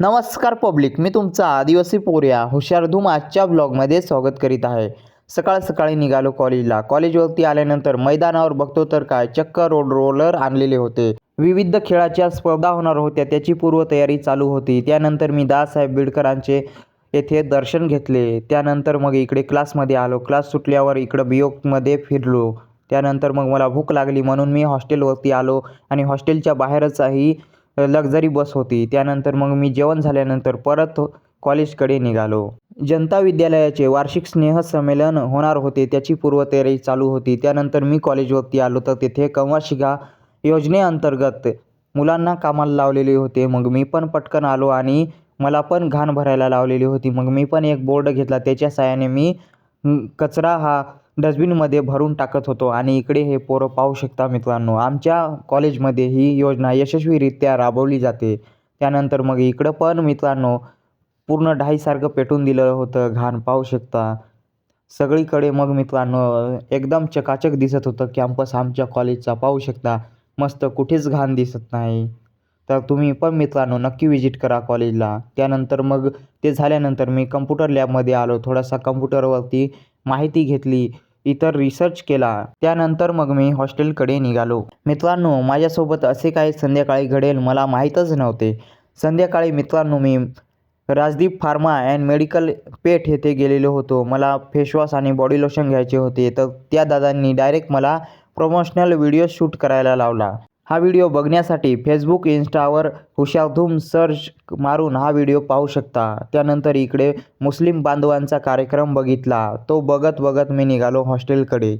नमस्कार पब्लिक मी तुमचा आदिवासी पोर्या हुशार धूम आजच्या ब्लॉगमध्ये स्वागत करीत आहे. सकाळ सकाळी निघालो कॉलेजला. कॉलेजवरती आल्यानंतर मैदानावर बघतो तर काय चक्क रोड रोलर आणलेले होते. विविध खेळाच्या स्पर्धा होणार होत्या त्याची पूर्वतयारी चालू होती. त्यानंतर मी दादासाहेब बिडकरांचे येथे दर्शन घेतले. त्यानंतर मग इकडे क्लासमध्ये आलो. क्लास सुटल्यावर इकडं बियोकमध्ये फिरलो. त्यानंतर मग मला भूक लागली म्हणून मी हॉस्टेलवरती आलो आणि हॉस्टेलच्या बाहेरचाही लक्झरी बस होती. त्यानंतर मग मी जेवण झाल्यानंतर परत कॉलेजकडे निघालो. जनता विद्यालयाचे वार्षिक स्नेहसंमेलन होणार होते त्याची पूर्वतयारी चालू होती. त्यानंतर मी कॉलेजवरती आलो तर तिथे कव्वा शिगा योजनेअंतर्गत मुलांना कामाला लावलेले होते. मग मी पण पटकन आलो आणि मला पण घाण भरायला लावलेली होती. मग मी पण एक बोर्ड घेतला. त्याच्या साहाय्याने मी कचरा हा डस्टबिनमध्ये भरून टाकत होतो आणि इकडे हे पोरं पाहू शकता मित्रांनो आमच्या कॉलेजमध्ये ही योजना यशस्वीरित्या राबवली जाते. त्यानंतर मग इकडं पण मित्रांनो पूर्ण ढाईसारखं पेटून दिलं होतं घाण पाहू शकता. सगळीकडे मग मित्रांनो एकदम चकाचक दिसत होतं कॅम्पस आमच्या कॉलेजचा पाहू शकता. मस्त कुठेच घाण दिसत नाही. तर तुम्ही पण मित्रांनो नक्की विजिट करा कॉलेजला त्यानंतर मग ते झाल्यानंतर मी कम्प्युटर लॅबमध्ये आलो. थोडासा कम्प्युटरवरती माहिती घेतली इतर रिसर्च केला. त्यानंतर मग मी हॉस्टेलकडे निघालो. मित्रांनो माझ्यासोबत असे काही संध्याकाळी घडेल मला माहीतच नव्हते. संध्याकाळी मित्रांनो मी Rajdeep pharma and medical Peth येथे गेलेलो होतो. मला फेसवॉश आणि बॉडी लोशन घ्यायचे होते. तर त्या दादांनी डायरेक्ट मला प्रमोशनल व्हिडिओ शूट करायला लावला. हा व्हिडिओ बघण्यासाठी फेसबुक इन्स्टावर हुशारधूम सर्च मारून हा व्हिडिओ पाहू शकता. त्यानंतर इकडे मुस्लिम बांधवांचा कार्यक्रम बघितला. तो बघत बघत मी निघालो हॉस्टेलकडे.